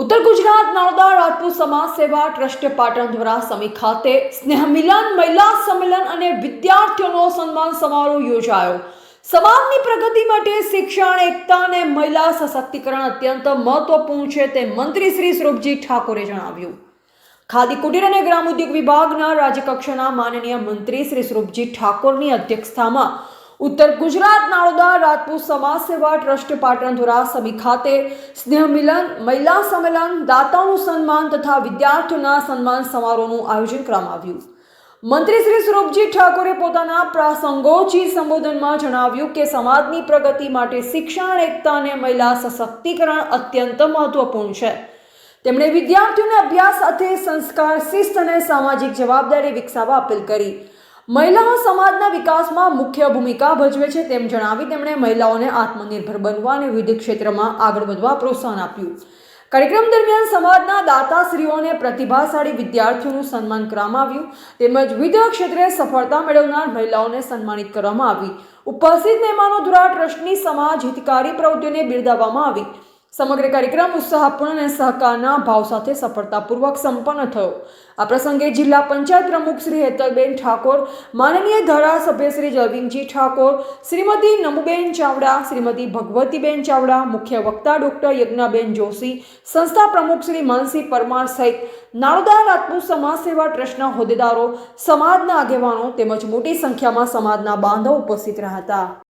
ઉત્તર ગુજરાત નર્મદા રાજપૂત સમાજ સેવા ટ્રસ્ટ પાટણ દ્વારા સમી ખાતે સ્નેહ મિલન, મહિલા સંમેલન અને વિદ્યાર્થીઓનો સન્માન સમારોહ યોજાયો. સમાજની પ્રગતિ માટે શિક્ષણ, એકતા અને મહિલા સશક્તિકરણ અત્યંત મહત્વપૂર્ણ છે તે મંત્રી શ્રી સ્વરૂપજી ઠાકોરે જણાવ્યું. ખાદી, કુટીર અને ગ્રામ ઉદ્યોગ વિભાગના રાજ્યકક્ષાના માનનીય મંત્રી શ્રી સ્વરૂપજી ઠાકોરની અધ્યક્ષતામાં ઉત્તર ગુજરાત નાળોદા રાજપૂત સમાજ સેવા ટ્રસ્ટ પાટણ દ્વારા સમી ખાતે સ્નેહ મિલન, મહિલા સંમેલન, દાતાઓનું સન્માન તથા વિદ્યાર્થીઓના સન્માન સમારોહનું આયોજન કરવામાં આવ્યું. મંત્રી શ્રી સ્વરૂપજી ઠાકોરે પોતાના પ્રાસંગોચી સંબોધનમાં જણાવ્યું કે સમાજની પ્રગતિ માટે શિક્ષણ, એકતા અને મહિલા સશક્તિકરણ અત્યંત મહત્વપૂર્ણ છે. તેમણે વિદ્યાર્થીઓને અભ્યાસ સાથે સંસ્કાર, શિસ્ત અને સામાજિક જવાબદારી વિકસાવવા અપીલ કરી. મહિલાઓ સમાજના વિકાસમાં મુખ્ય ભૂમિકા ભજવે છે તેમ જણાવી તેમણે મહિલાઓને આત્મનિર્ભર બનવા અને વિવિધ ક્ષેત્રમાં આગળ વધવા પ્રોત્સાહન આપ્યું. કાર્યક્રમ દરમિયાન સમાજના દાતાશ્રીઓને પ્રતિભાશાળી વિદ્યાર્થીઓનું સન્માન કરવામાં આવ્યું. તેમજ વિવિધ ક્ષેત્રે સફળતા મેળવનાર મહિલાઓને સન્માનિત કરવામાં આવી. ઉપસ્થિત મહેમાનો દ્વારા ટ્રસ્ટની સમાજ હિતકારી પ્રવૃત્તિઓને બિરદાવવામાં આવી. સમગ્ર કાર્યક્રમ ઉત્સાહપૂર્ણ અને સહકારના ભાવ સાથે સફળતાપૂર્વક સંપન્ન થયો. આ પ્રસંગે જિલ્લા પંચાયત પ્રમુખ શ્રી હેતલબેન ઠાકોર, માનનીય ધારાસભ્ય શ્રી જયવિંગજી ઠાકોર, શ્રીમતી નમુબેન ચાવડા, શ્રીમતી ભગવતીબેન ચાવડા, મુખ્ય વક્તા ડોક્ટર યજ્ઞાબેન જોશી, સંસ્થા પ્રમુખ શ્રી માનસી પરમાર સહિત નાળોદા રાજપૂત સમાજ સેવા ટ્રસ્ટના હોદ્દેદારો, સમાજના આગેવાનો તેમજ મોટી સંખ્યામાં સમાજના બાંધવ ઉપસ્થિત રહ્યા હતા.